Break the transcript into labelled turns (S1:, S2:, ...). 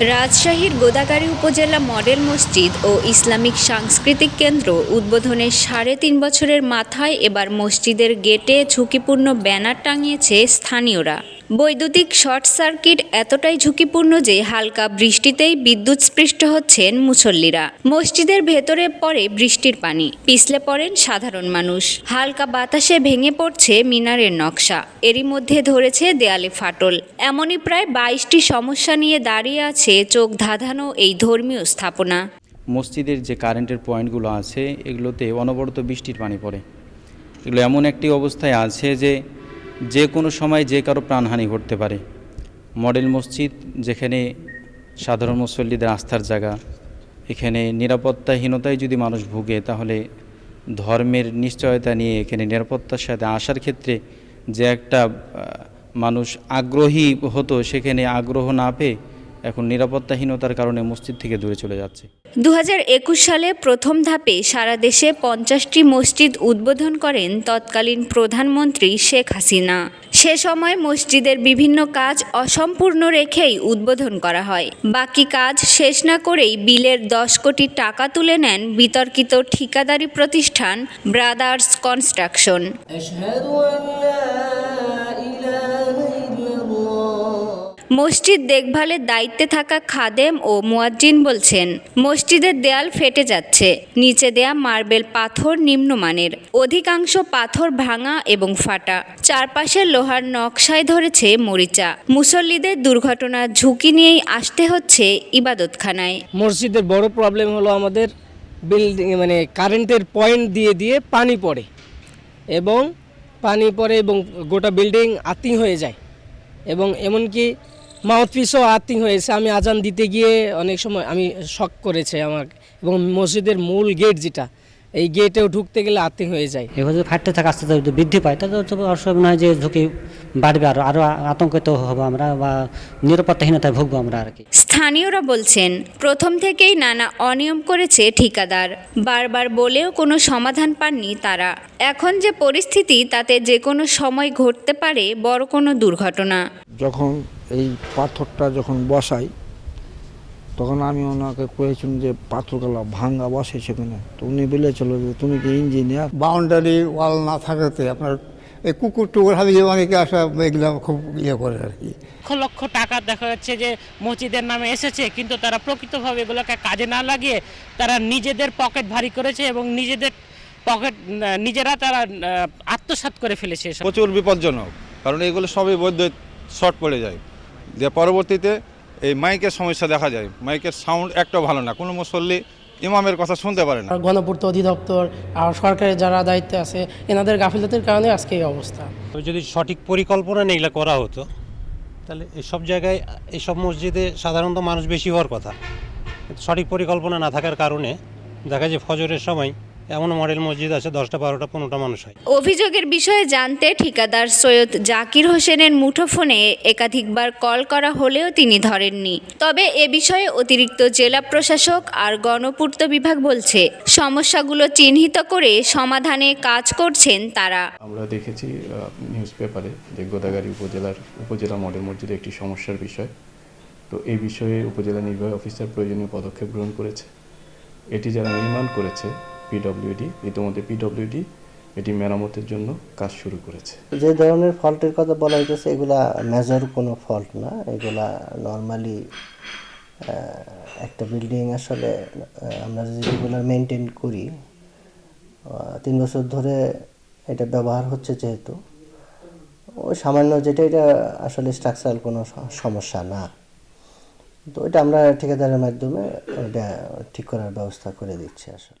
S1: রাজশাহীর গোদাগাড়ি উপজেলা মডেল মসজিদ ও ইসলামিক সাংস্কৃতিক কেন্দ্র উদ্বোধনের সাড়ে তিন বছরের মাথায় এবার মসজিদের গেটে ঝুঁকিপূর্ণ ব্যানার টাঙিয়েছে স্থানীয়রা। বৈদ্যুতিক শর্ট সার্কিট এতটাই ঝুঁকিপূর্ণ যে হালকা বৃষ্টিতেই বিদ্যুৎস্পৃষ্ট হচ্ছেন মুসল্লিরা। মসজিদের ভেতরে পড়ে বৃষ্টির পানি, পিছলে পড়েন সাধারণ মানুষ। হালকা বাতাসে ভেঙে পড়ছে মিনারের নকশা। এরই মধ্যে ধরেছে দেয়ালে ফাটল। এমনই প্রায় বাইশটি সমস্যা নিয়ে দাঁড়িয়ে আছে চোখ ধাঁধানো এই ধর্মীয় স্থাপনা।
S2: মসজিদের যে কারেন্টের পয়েন্টগুলো আছে, এগুলোতে অনবরত বৃষ্টির পানি পড়ে। এগুলো এমন একটি অবস্থায় আছে যে যে কোনো সময় যে কারও প্রাণহানি ঘটতে পারে। মডেল মসজিদ, যেখানে সাধারণ মুসল্লিদের আস্থার জায়গা, এখানে নিরাপত্তাহীনতায় যদি মানুষ ভুগে, তাহলে ধর্মের নিশ্চয়তা নিয়ে এখানে নিরাপত্তার সাথে আসার ক্ষেত্রে যে একটা মানুষ আগ্রহী হতো, সেখানে আগ্রহ না পেয়ে এখন নিরাপত্তাহীনতার কারণে মসজিদ থেকে দূরে চলে যাচ্ছে।
S1: দু হাজার একুশ সালে প্রথম ধাপে সারা দেশে পঞ্চাশটি মসজিদ উদ্বোধন করেন তৎকালীন প্রধানমন্ত্রী শেখ হাসিনা। সে সময় মসজিদের বিভিন্ন কাজ অসম্পূর্ণ রেখেই উদ্বোধন করা হয়। বাকি কাজ শেষ না করেই বিলের দশ কোটি টাকা তুলে নেন বিতর্কিত ঠিকাদারি প্রতিষ্ঠান ব্রাদার্স কনস্ট্রাকশন। মসজিদ দেখভালের দায়িত্বে থাকা খাদেম ও মুয়াজ্জিন বলছেন, মসজিদের দেয়াল ফেটে যাচ্ছে, নিচে দেয়া মার্বেল পাথর নিম্নমানের, অধিকাংশ পাথর ভাঙা এবং ফাটা। চারপাশের লোহার নকশায় ধরেছে মরিচা। মুসল্লিদের দুর্ঘটনার ঝুঁকি নিয়েই আসতে হচ্ছে ইবাদতখানায়।
S3: মসজিদের বড় প্রবলেম হলো আমাদের বিল্ডিং মানে কারেন্টের পয়েন্ট দিয়ে দিয়ে পানি পড়ে। এবং পানি পড়ে এবং গোটা বিল্ডিং আর্থিং হয়ে যায়। এবং এমনকি মাউথপিসও আর্থিং হয়েছে। আমি আজান দিতে গিয়ে অনেক সময় আমি শক করেছে আমার। এবং মসজিদের মূল গেট যেটা এই গেটেও ঢুকতে গেলে আর্থিং হয়ে যায়।
S4: এভাবে যদি ফাটতে থাকে আস্তে আস্তে যদি বৃদ্ধি পায় তাহলে তো অসুবিধা নয় যে ঝুঁকি বাড়বে আরও আরও আতঙ্কিত হব আমরা বা নিরাপত্তাহীনতায় ভুগবো আমরা আর কি।
S1: স্থানীয়রা বলছেন প্রথম থেকেই নানা অনিয়ম করেছে ঠিকাদার। বারবার বলেও কোনো সমাধান পাননি তারা। এখন যে পরিস্থিতি তাতে যে কোনো সময় ঘটতে পারে বড় কোনো দুর্ঘটনা।
S5: যখন এই পাথরটা যখন বসাই তখন আমি ওনাকে কয়েছিলাম যে পাথরগুলো ভাঙ্গা বসে সেখানে তো উনি বলেছিল যে তুমি কি ইঞ্জিনিয়ার
S6: বাউন্ডারি ওয়াল না থাকাতে আপনার এই কুকুর টুকুর হাবি অনেকে আসা এগুলো খুব ইয়ে করে আর কি।
S7: লক্ষ লক্ষ টাকা দেখা যাচ্ছে যে মসজিদের নামে এসেছে কিন্তু তারা প্রকৃতভাবে এগুলোকে কাজে না লাগিয়ে তারা নিজেদের পকেট ভারী করেছে এবং নিজেদের পকেট নিজেরা তারা আহ, আত্মসাৎ করে ফেলেছে
S8: প্রচুর বিপজ্জনক কারণ এগুলো সবই বৈদ্য শর্ট পড়ে যায়। যে পরবর্তীতে এই মাইকের সমস্যা দেখা যায়। মাইকের সাউন্ড একটাও ভালো না। কোনো মুসল্লি ইমামের কথা শুনতে পারে না।
S9: গণপূর্ত অধিদপ্তর আর সরকারের যারা দায়িত্বে আছে এনাদের গাফিলতির কারণে আজকে এই অবস্থা।
S10: যদি সঠিক পরিকল্পনা এগুলো করা হতো তাহলে এসব জায়গায় এসব মসজিদে সাধারণত মানুষ বেশি হওয়ার কথা। সঠিক পরিকল্পনা না থাকার কারণে দেখা যায় ফজরের সময় এমন মডেল মসজিদ আছে দশটা বারোটা পনেরোটা মানুষ হয়।
S1: অভিযোগের বিষয়ে জানতে ঠিকাদার সৈয়দ জাকির হোসেনের মুঠোফোনে একাধিকবার কল করা হলেও তিনি ধরেননি। তবে এ বিষয়ে অতিরিক্ত জেলা প্রশাসক আর গণপূর্ত বিভাগ বলছে সমস্যাগুলো চিহ্নিত করে সমাধানে কাজ করছেন তারা।
S11: আমরা দেখেছি নিউজ পেপারে যে গোদাগাড়ি উপজেলার উপজেলা মডেল মসজিদে একটি সমস্যার বিষয়। তো এই বিষয়ে উপজেলা নির্বাহী অফিসার প্রয়োজনীয় পদক্ষেপ গ্রহণ করেছে। এটি যারা নির্মাণ করেছে পিডব্লিউডি ইতিমধ্যে পিডব্লিউডি এটি মেরামতের জন্য কাজ শুরু করেছে।
S12: যে ধরনের ফল্টের কথা বলা হইতেছে, এগুলা মেজর কোনো ফল্ট না। এগুলা নর্মালি একটা বিল্ডিং আসলে আমরা যদি মেনটেন করি তিন বছর ধরে এটা ব্যবহার হচ্ছে যেহেতু ওই সামান্য যেটা, এটা আসলে স্ট্রাকচারাল কোনো সমস্যা না। তো এটা আমরা ঠিকাদারের মাধ্যমে, এটা ঠিক করার ব্যবস্থা করে দিচ্ছি আসলে।